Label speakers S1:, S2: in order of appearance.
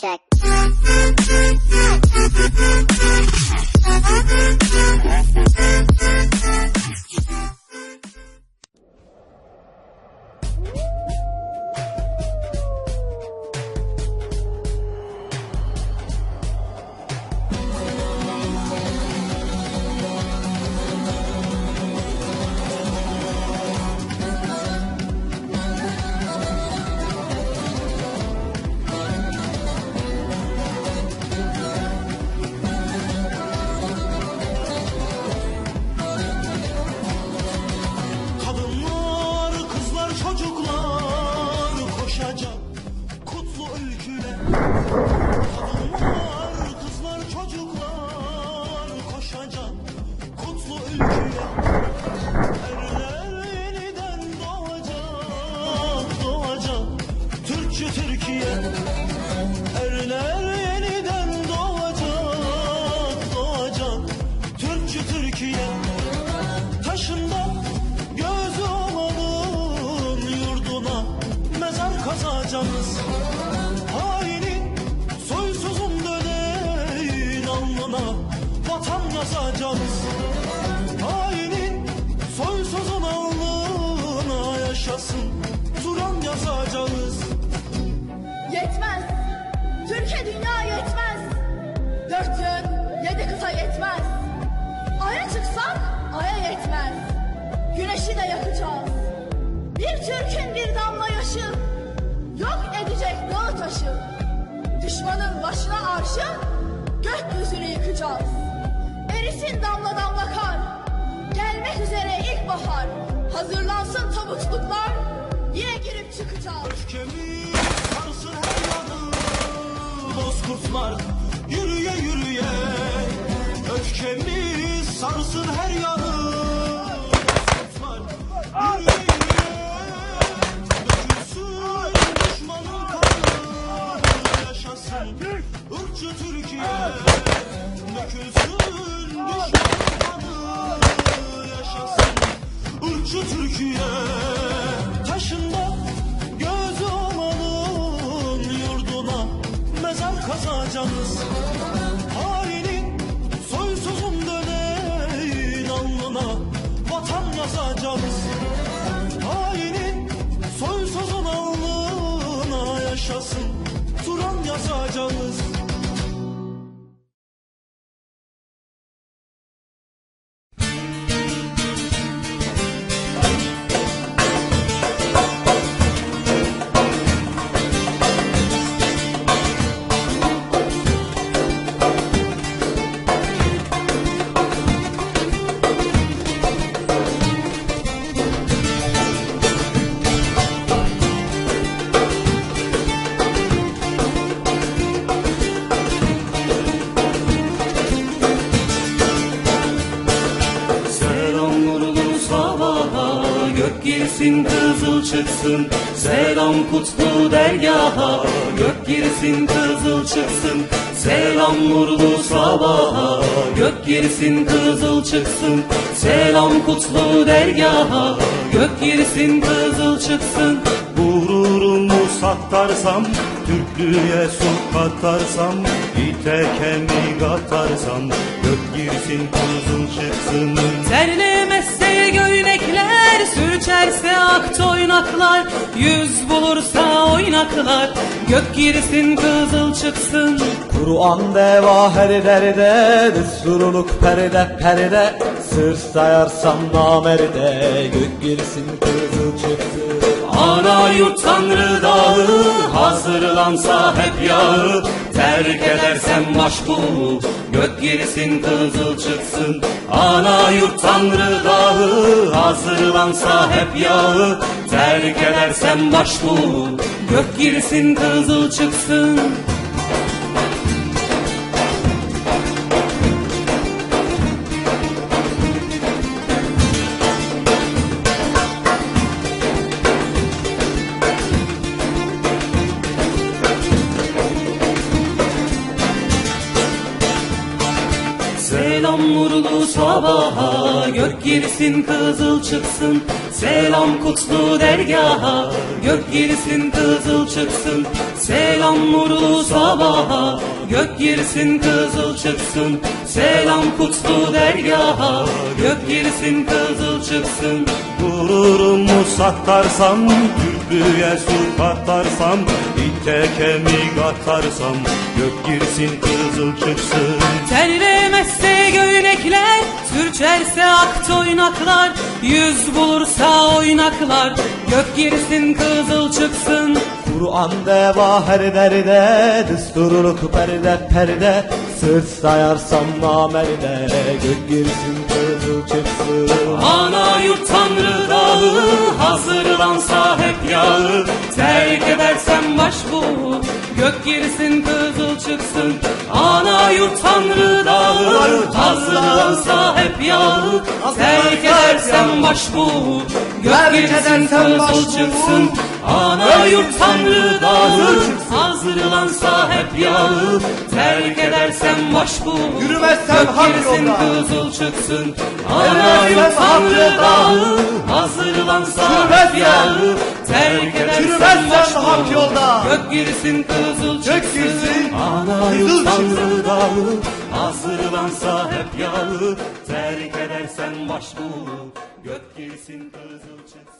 S1: check.
S2: Kazacağız. Hainin soysuzun döneğin alnına vatan yazacağız. Hainin soysuzun alnına yaşasın Turan yazacağız.
S3: Yetmez. Türkiye dünya yetmez. Dört yön, yedi kıta yetmez. Aya çıksak aya yetmez. Güneşi de yakacağız. Bir Türk'ün bir damla yaşı yok edecek dağı taşı. Düşmanın başına arşı gökyüzünü yıkacağız. Erisin damla damla kar. Gelmek üzere ilkbahar. Hazırlansın tabutluklar. Yine girip çıkacağız.
S2: Öfkemi sarsın her yanı Bozkurtlar yürüye yürüye Öfkemi sarsın her yanı Irkçı Türkiye. Dökülsün düşmanın kanı Yaşasın. Irkçı Türkiye. Taşında göz olanın yurduna mezar kazacağız. Hainin soysuzun döneğin alnına vatan yazacağız.
S4: Gök girsin kızıl çıksın. Selam kutlu dergaha. Gök girsin kızıl çıksın. Selam nurlu sabaha. Gök girsin kızıl çıksın. Selam kutlu dergaha. Gök girsin kızıl çıksın.
S5: Gururumu satarsam, Türklüğe su katarsam, ite kemik atarsam, gök girsin kızıl çıksın.
S4: Terlemezse göynekler, sürçerse ak toynaklar, yüz bulursa oynaklar, gök girsin kızıl çıksın.
S6: Kur'an deva her derde Desturuluk perde perde Sır sayarsam namerde Gök girsin kızıl çıksın.
S4: Ana yurt tanrı dağı, hazırlansa hep yağı, terk edersem maşgulu, gök girsin kızıl çıksın. Ana yurt tanrı dağı, hazırlansa hep yağı, terk edersem maşgulu, gök girsin kızıl çıksın. Selam nurlu sabaha Gök girsin kızıl çıksın. Selam kutlu dergaha Gök girsin kızıl çıksın. Selam nurlu sabaha Gök girsin kızıl çıksın. Selam kutlu dergaha Gök girsin kızıl çıksın.
S5: Gururumu satarsam Türklüğe su katarsam İte kemik atarsam Gök girsin kızıl çıksın.
S4: Terlemezse göynekler, sürçerse ak toynaklar, yüz bulursa oynaklar, gök girsin kızıl çıksın.
S6: Kur'an deva her derde Desturluk perde perde Sırt sayarsam namerde Gök girsin kızıl çıksın
S4: Ana yurt tanrı dağı, hazırlansa hep yağı, terk edersem başbu, gök girsin kızıl çıksın. Ana yurt tanrı dağı, yağı, terk edersem başbu, gök girsin kızıl çıksın. Ana yurt tanrı dağı, hazırlansa hep yağı, terk edersem başbu,
S6: Yürümezsem
S4: gök
S6: hak yolda.
S4: kızıl çıksın. Ana yurt tanrı dağı, hazırlansa hep yağı, terk başbu,
S6: hak yolda.
S4: gök girsin kızıl çıksın. Ana yurt tanrı dağı, hazırlansa hep yağı, terk edersen başbu, gök girsin kızıl çıksın.